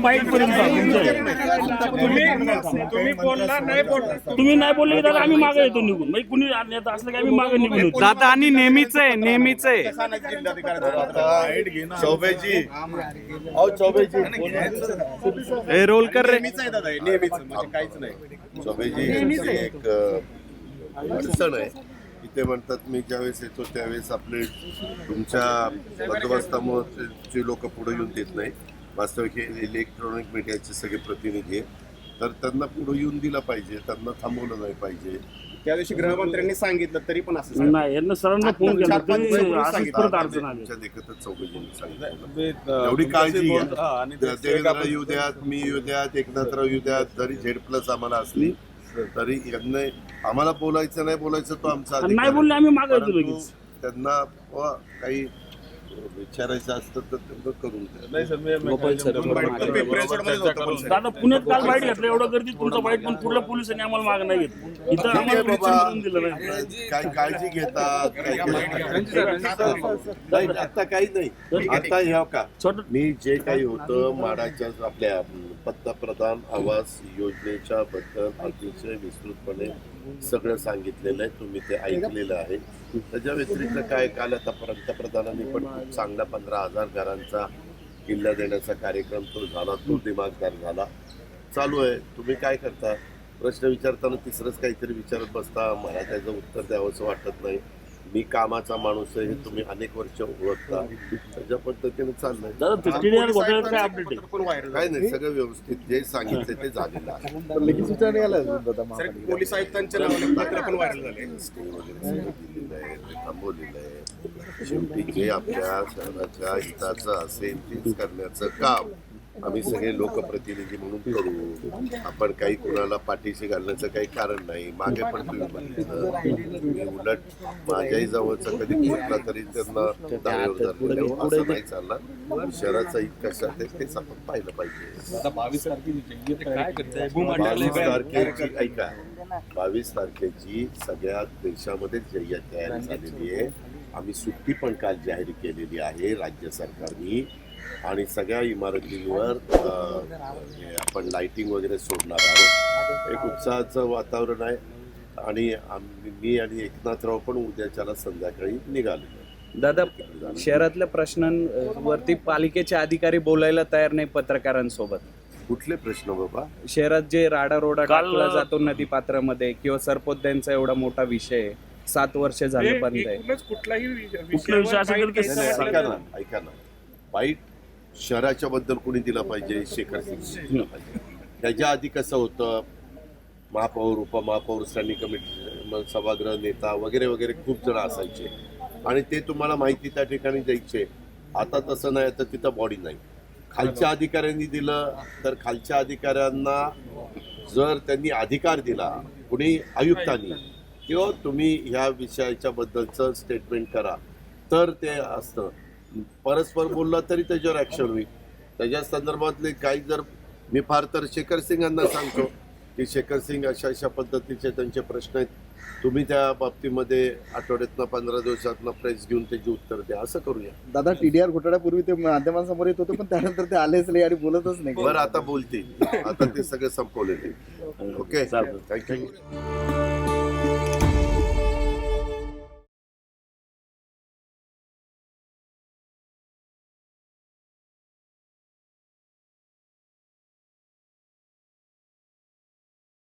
Bite पर्यंत तुम्ही तुम्ही बोलला नाही बोलला. तुम्ही नाही बोलले की दादा आम्ही मागे येतो निघून. म्हणजे कुणी नेता असलं की आम्ही मागे निघून येतो. दादा आणि नेहमीच आहे नेहमीच आहे. चौबेजी. अहो चौबेजी. हे रोल कर रे. नेहमीच आहे दादा हे, नेहमीच. म्हणजे काहीच नाही. चौबेजी एक अ, अडचण आहे. इथे म्हणतात मी ज्यावेळेस येतो त्यावेळेस आपले तुमच्या बंदोबस्तामुळे जे लोक पुढे येऊन देत नाही वास्तविक हे इलेक्ट्रॉनिक मीडियाचे सगळे प्रतिनिधी आहेत. तर त्यांना पुढे येऊन दिलं पाहिजे त्यांना थांबवलं नाही पाहिजे. त्या दिवशी गृहमंत्र्यांनी सांगितलं तरी पण असं सांगितलं. नाही यांना सरांना फोन केला. चार- पाच तरी दिवसापूर्वी असंच सांगितलं. परत अडचण आली. तुमच्या देखतच चौघीजणी सांगितलं. एवढी काळजी घ्या. हा, देवेंद्र येऊ द्यात मी येऊ द्यात एकनाथराव येऊ द्यात जरी झेड प्लस आम्हाला असली तरी यांना आम्हाला बोलायचं नाही बोलायचं तो आमचा अधिकार नाही बोलले आम्ही मागे येतो परंतु लगेच. त्यांना व काही विचारायचं असतं तर करून द्या. नाही सर मी मोबाईल दादा पुण्यात काल बाईट घेतलं एवढं तुमचं बाईट पण पोलिसांनी आम्हाला मागे नाही घेतलं. इथं ठीक आहे आम्हाला बाबा विचारून दिलं नाही. काय काळजी घेतात काय नाही आता काही नाही. आता ह्या का छोटं मी जे काही होतं माडाच्या आपल्या पंतप्रधान आवास योजनेच्या बद्दल अतिशय विस्तृतपणे सगळं सांगितलेलं आहे. तुम्ही ते ऐकलेलं आहे. त्याच्या व्यतिरिक्त काय काल आता पंतप्रधानांनी पण खूप चांगला पंधरा हजार घरांचा किल्ला देण्याचा कार्यक्रम तो झाला तो दिमागदार झाला. चालू आहे. तुम्ही काय करता? प्रश्न विचारताना तिसरंच काहीतरी विचारत बसता मला त्याचं उत्तर द्यावंसं वाटत नाही. मी कामाचा माणूस आहे हे तुम्ही अनेक वर्ष ओळखता. त्याच्या पद्धतीने चाललंय. काय नाही सगळं व्यवस्थित. जे सांगितलं ते झालेलं आहे. पोलीस आयुक्तांच्या नावाने आहे ते थांबवलेलं आहे शेवटी जे आपल्या शहराच्या हिताचं असेल तेच करण्याचं काम आम्ही सगळे लोकप्रतिनिधी म्हणून करू. आपण काही कुणाला पाठीशी घालण्याचं काही कारण नाही. मागे पण तुम्ही बघितलं. मी उलट माझ्याही जवळचं कधी कुठला तरी त्यांना धरलेलं आहे. असं नाही चालणार. शहराचं कशात आहे तेच आपण पाहिलं पाहिजे. तारखेची बावीस तारखेची ऐका. बावीस तारखेची सगळ्या देशामध्ये जय्यत तयारी झालेली आहे. आम्ही सुट्टी पण काल जाहीर केलेली आहे राज्य सरकारने. आणि सगळ्या इमारतींवर आपण लाइटिंग वगैरे सोडणार आहोत. एक उत्साहाचं वातावरण आहे. आणि मी आणि एकनाथराव पण उद्याच्याला संध्याकाळी निघालेलो दादा शहरातल्या प्रश्नांवरती पालिकेचे अधिकारी बोलायला तयार नाही पत्रकारांसोबत. कुठले प्रश्न बाबा? शहरात जे राडारोडा काल- टाकला जातो नदी पात्रामध्ये किंवा सरपोद्यांचा एवढा मोठा विषय आहे. सात वर्ष झाले बंद आहे. कुठलाही ऐका ना ऐका ना. वाईट शहराच्या बद्दल कोणी दिला पाहिजे? शेखर सिंग दिला पाहिजे. त्याच्या आधी कसं होतं? महापौर उपमहापौर स्थानिक कमिटी सभागृह नेता वगैरे वगैरे खूप जण असायचे. आणि ते तुम्हाला माहिती त्या ठिकाणी द्यायचे. आता तसं नाही तर तिथं बॉडी नाही. खालच्या अधिकाऱ्यांनी दिलं तर खालच्या अधिकाऱ्यांना जर त्यांनी अधिकार दिला कुणी? आयुक्तांनी. किंवा तुम्ही ह्या विषयाच्या बद्दलचं स्टेटमेंट करा. तर ते असतं. परस्पर बोलला तरी त्याच्यावर ॲक्शन होईल. त्याच्या संदर्भातले काही जर मी फार तर शेखर सिंग यांना सांगतो की शेखर सिंग अशा अशा पद्धतीचे त्यांचे प्रश्न आहेत. तुम्ही त्या बाबतीमध्ये आठवड्यातनं पंधरा दिवसातनं प्रेस घेऊन त्याची उत्तर द्या. असं करूया. दादा टीडीआर घोटाळ्यापूर्वी ते माध्यमांसमोर येत होते पण त्यानंतर ते आलेच नाही आणि बोलतच नाही. बरं आता बोलतील. आता ते सगळे संपवलेले ओके. थँक्यू